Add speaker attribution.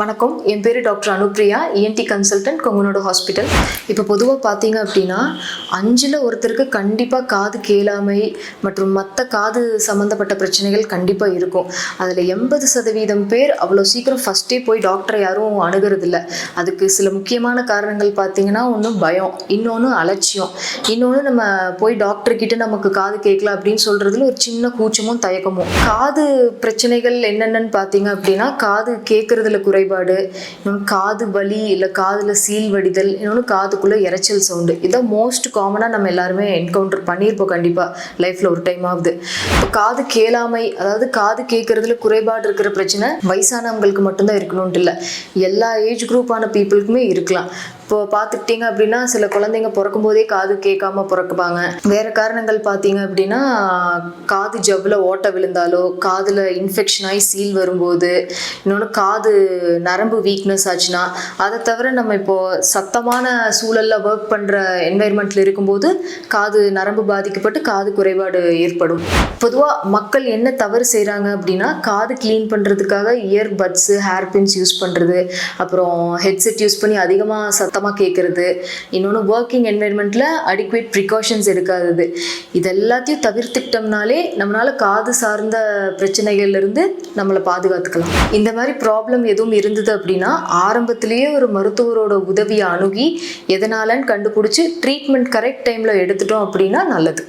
Speaker 1: வணக்கம். என் பேர் டாக்டர் அனுப்ரியா. இஎன்டி கன்சல்டன்ட் கொங்கனோட ஹாஸ்பிட்டல் இப்போ பொதுவாக பார்த்தீங்க அப்படின்னா அஞ்சில் ஒருத்தருக்கு கண்டிப்பாக காது கேளாமை மற்றும் மற்ற காது சம்மந்தப்பட்ட பிரச்சனைகள் கண்டிப்பாக இருக்கும். அதில் எண்பது சதவீதம் பேர் அவ்வளோ சீக்கிரம் ஃபஸ்ட்டே போய் டாக்டரை யாரும் அணுகிறதில்ல. அதுக்கு சில முக்கியமான காரணங்கள் பார்த்தீங்கன்னா ஒன்று பயம் இன்னொன்று அலட்சியம். இன்னொன்று நம்ம போய் டாக்டர்கிட்ட நமக்கு காது கேட்கல அப்படின்னு சொல்கிறதுல ஒரு சின்ன கூச்சமும் தயக்கமும். காது பிரச்சனைகள் என்னென்னன்னு பார்த்தீங்க அப்படின்னா காது கேட்குறதுல குறைபாடு இன்னொன்று காது வலி இல்லை காதில் சீல் வடிதல் இன்னொன்று காதுக்குள்ளே இரைச்சல் சவுண்டு இதான் மோஸ்ட் காமனாக நம்ம எல்லாருமே என்கவுண்டர் பண்ணியிருப்போம் கண்டிப்பாக லைஃப்பில் ஒரு டைம் ஆகுது இப்போ காது கேளாமை அதாவது காது கேட்குறதுல குறைபாடு இருக்கிற பிரச்சனை வயசானவங்களுக்கு மட்டும்தான் இருக்கணும்ட்டு இல்லை. எல்லா ஏஜ் குரூப்பான பீப்புளுக்குமே இருக்கலாம். இப்போ பார்த்துக்கிட்டிங்க அப்படின்னா சில குழந்தைங்க பிறக்கும் போதே காது கேட்காம பிறக்குப்பாங்க வேற காரணங்கள் பார்த்தீங்க அப்படின்னா காது ஜவ்வில் ஓட்டை விழுந்தாலோ காதில் இன்ஃபெக்ஷன் ஆகி சீல் வரும்போது இன்னொன்று காது நரம்பு வீக்னஸ் ஆச்சுன்னா அதை தவிர நம்ம இப்போ சத்தமான சூழலில் ஒர்க் பண்ணுற என்வைர்மெண்ட்டில் இருக்கும்போது காது நரம்பு பாதிக்கப்பட்டு காது குறைபாடு ஏற்படும். பொதுவாக மக்கள் என்ன தவறு செய்கிறாங்க அப்படின்னா காது க்ளீன் பண்ணுறதுக்காக ear buds hair pins use பண்ணுறது அப்புறம் ஹெட்செட் யூஸ் பண்ணி அதிகமாக சத்தமாக கேட்குறது இன்னொன்று ஒர்க்கிங் என்வைர்மெண்ட்டில் அடிக்குவேட் ப்ரிகாஷன்ஸ் எடுக்காதது. இது எல்லாத்தையும் தவிர்த்துக்கிட்டோம்னாலே நம்மளால் காது சார்ந்த பிரச்சனைகள்லேருந்து நம்மளை பாதுகாத்துக்கலாம். இந்த மாதிரி ப்ராப்ளம் எதுவும் இருந்தது அப்படின்னா ஆரம்பத்திலேயே ஒரு மருத்துவரோட உதவியை அணுகி எதனாலன்னு கண்டுபிடிச்சி ட்ரீட்மெண்ட் கரெக்ட் டைமில் எடுத்துட்டோம் அப்படின்னா நல்லது.